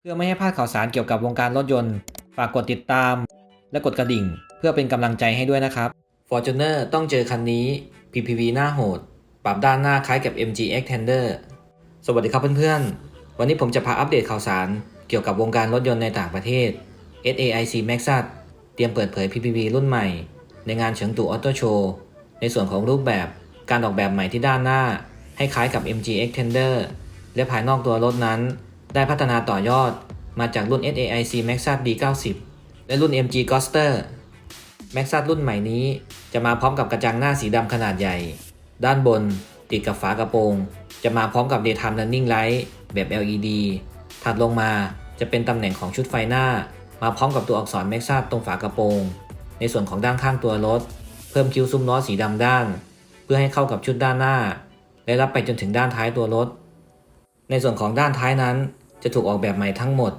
เพื่อไม่ให้พลาดข่าวสารเกี่ยวกับวงการรถยนต์ ฝากกดติดตาม และกดกระดิ่ง เพื่อเป็นกำลังใจให้ด้วยนะครับ Fortuner ต้องเจอคันนี้ PPV หน้าโหด ปรับด้านหน้าคล้ายกับ MG Xtender สวัสดีครับเพื่อนๆ วันนี้ผมจะพาอัปเดตข่าวสารเกี่ยวกับวงการรถยนต์ในต่างประเทศ SAIC Maxus เตรียมเปิดเผย PPV รุ่นใหม่ ในงานเฉิงตูออโต้โชว์ในส่วนของรูปแบบการออกแบบใหม่ที่ด้านหน้า ให้คล้ายกับ MG Xtender และภายนอกตัวรถนั้น ได้พัฒนาต่อยอดมาจากรุ่น SAIC Maxus B90 และรุ่น MG Ghoster Maxus รุ่นใหม่นี้จะมาพร้อมกับกระจังหน้าสีดำขนาดใหญ่ ด้านบนติดกับฝากระโปรง จะมาพร้อมกับ Daytime Running Light แบบ LED ถัดลงมาจะเป็นตำแหน่งของชุดไฟหน้า มาพร้อมกับตัวอักษร Maxus ตรงฝากระโปรง ในส่วนของด้านข้างตัวรถ เพิ่มคิ้วซุ้มล้อสีดำด้าน เพื่อให้เข้ากับชุดด้านหน้า และรับไปจนถึงด้านท้ายตัวรถ ในส่วนของด้านท้ายนั้น จะถูกออกแบบใหม่ทั้งหมด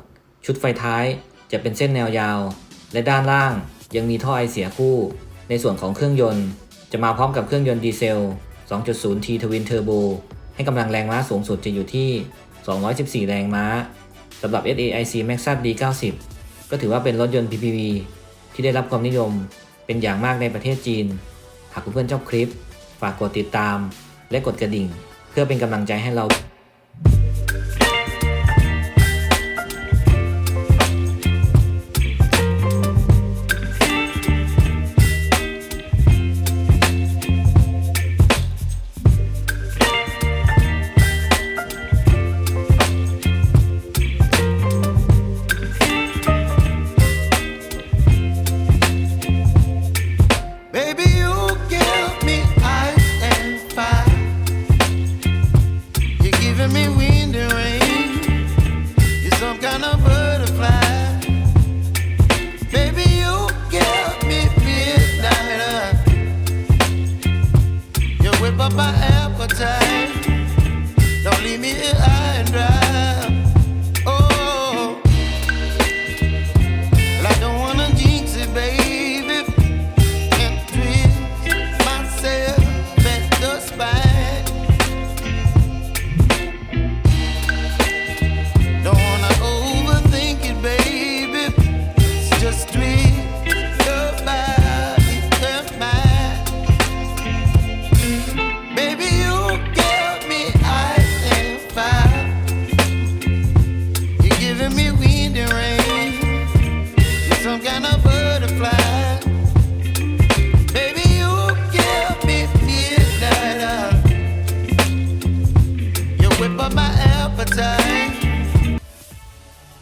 ชุดไฟท้ายจะเป็นเส้นแนวยาว และด้านล่างยังมีท่อไอเสียคู่ ในส่วนของเครื่องยนต์ จะมาพร้อมกับเครื่องยนต์ดีเซล 2.0T Twin Turbo ให้กำลังแรงม้าสูงสุดจะอยู่ที่ 214 แรงม้าสำหรับ SAIC Maxus D90 ก็ถือว่าเป็นรถยนต์ PPV ที่ได้รับความนิยมเป็นอย่างมากในประเทศจีน หากเพื่อนๆชอบคลิป ฝากกดติดตามและกดกระดิ่ง เพื่อเป็นกำลังใจให้เรา up for time. Don't leave me here and dry.